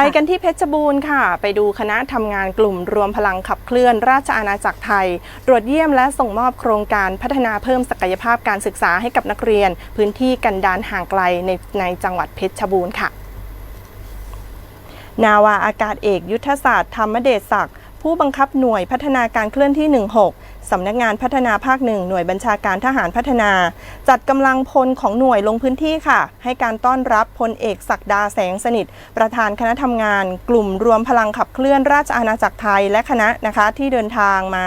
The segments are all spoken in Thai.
ไปกันที่เพชรบูรณ์ค่ะ ไปดูคณะทำงานกลุ่มรวมพลังขับเคลื่อนราชอาณาจักรไทย ตรวจเยี่ยมและส่งมอบโครงการพัฒนาเพิ่มศักยภาพการศึกษาให้กับนักเรียน พื้นที่กันดานห่างไกลในในจังหวัดเพชรบูรณ์ค่ะ นาวาอากาศเอกยุทธศาสตร์ธรรมเดชศักดิ์ ผู้บังคับหน่วยพัฒนาการเคลื่อนที่ 16 สำนักงานพัฒนาภาคหนึ่งหน่วยบัญชาการทหารพัฒนา จัดกำลังพลของหน่วยลงพื้นที่ค่ะ ให้การต้อนรับพลเอกศักดาแสงสนิท ประธานคณะทำงาน กลุ่มรวมพลังขับเคลื่อนราชอาณาจักรไทยและคณะนะคะที่เดินทางมา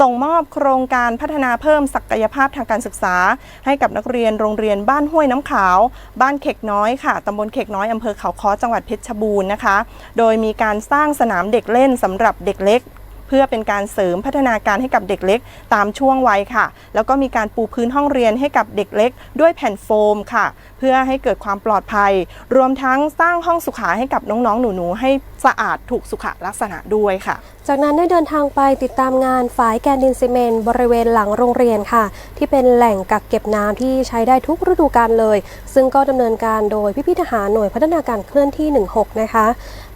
ส่งมอบโครงการพัฒนาเพิ่มศักยภาพทางการศึกษา ให้กับนักเรียนโรงเรียนบ้านห้วยน้ำขาว บ้านเขกน้อยค่ะตำบลเขกน้อยอำเภอเขาค้อจังหวัดเพชรบูรณ์นะคะ โดยมีการสร้างสนามเด็กเล่นสำหรับเด็กเล็ก เพื่อเป็นการเสริมพัฒนาการให้กับเด็กเล็ก ตามช่วงวัยค่ะ แล้วก็มีการปูพื้นห้องเรียนให้กับเด็กเล็ก ด้วยแผ่นโฟมค่ะ เพื่อให้เกิดความปลอดภัย รวมทั้งสร้างห้องสุขาให้กับน้องๆ หนูๆ ให้สะอาดถูกสุขลักษณะด้วยค่ะ จากนั้นได้เดินทางไปติดตามงานฝายแกนดินซีเมนต์บริเวณหลังโรงเรียนค่ะ ที่เป็นแหล่งกักเก็บน้ำที่ใช้ได้ทุกฤดูกาลเลย ซึ่งก็ดำเนินการโดยพิพิธหารหน่วยพัฒนาการเคลื่อนที่ 16 นะคะ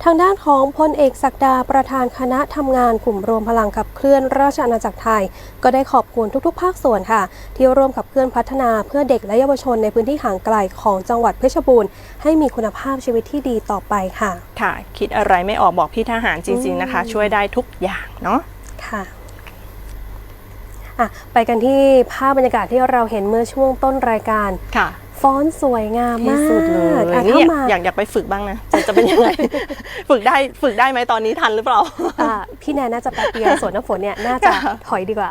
ทางด้านของพลเอกศักดาประธานคณะทำงานกลุ่มรวมพลังขับเคลื่อนราชอาณาจักรไทย ก็ได้ขอบคุณทุกๆ ภาคส่วนค่ะ ที่ร่วมขับเคลื่อนพัฒนาเพื่อเด็กและเยาวชนในพื้นที่ห่างไกลของจังหวัดเพชรบูรณ์ให้มีคุณภาพชีวิตที่ดีต่อไปค่ะ ค่ะ คิดอะไรไม่ออกบอกพี่ทหารจริง ๆนะคะ ช่วยได้ทุกอย่างเนาะค่ะอะไปกันที่ภาพบรรยากาศที่เราเห็นเมื่อช่วงต้นรายการค่ะฟอนต์สวยงามที่มากสุดเลยอะนี่เข้ามาอยากอยากไปฝึกบ้างนะ จะจะเป็นยังไง ฝึกได้ฝึกได้ไหมตอนนี้ทันหรือเปล่าอะพี่แนนน่าจะแป๊บเดียวส่วนน้ำฝนเนี่ยน่าจะค่ะถอยดีกว่า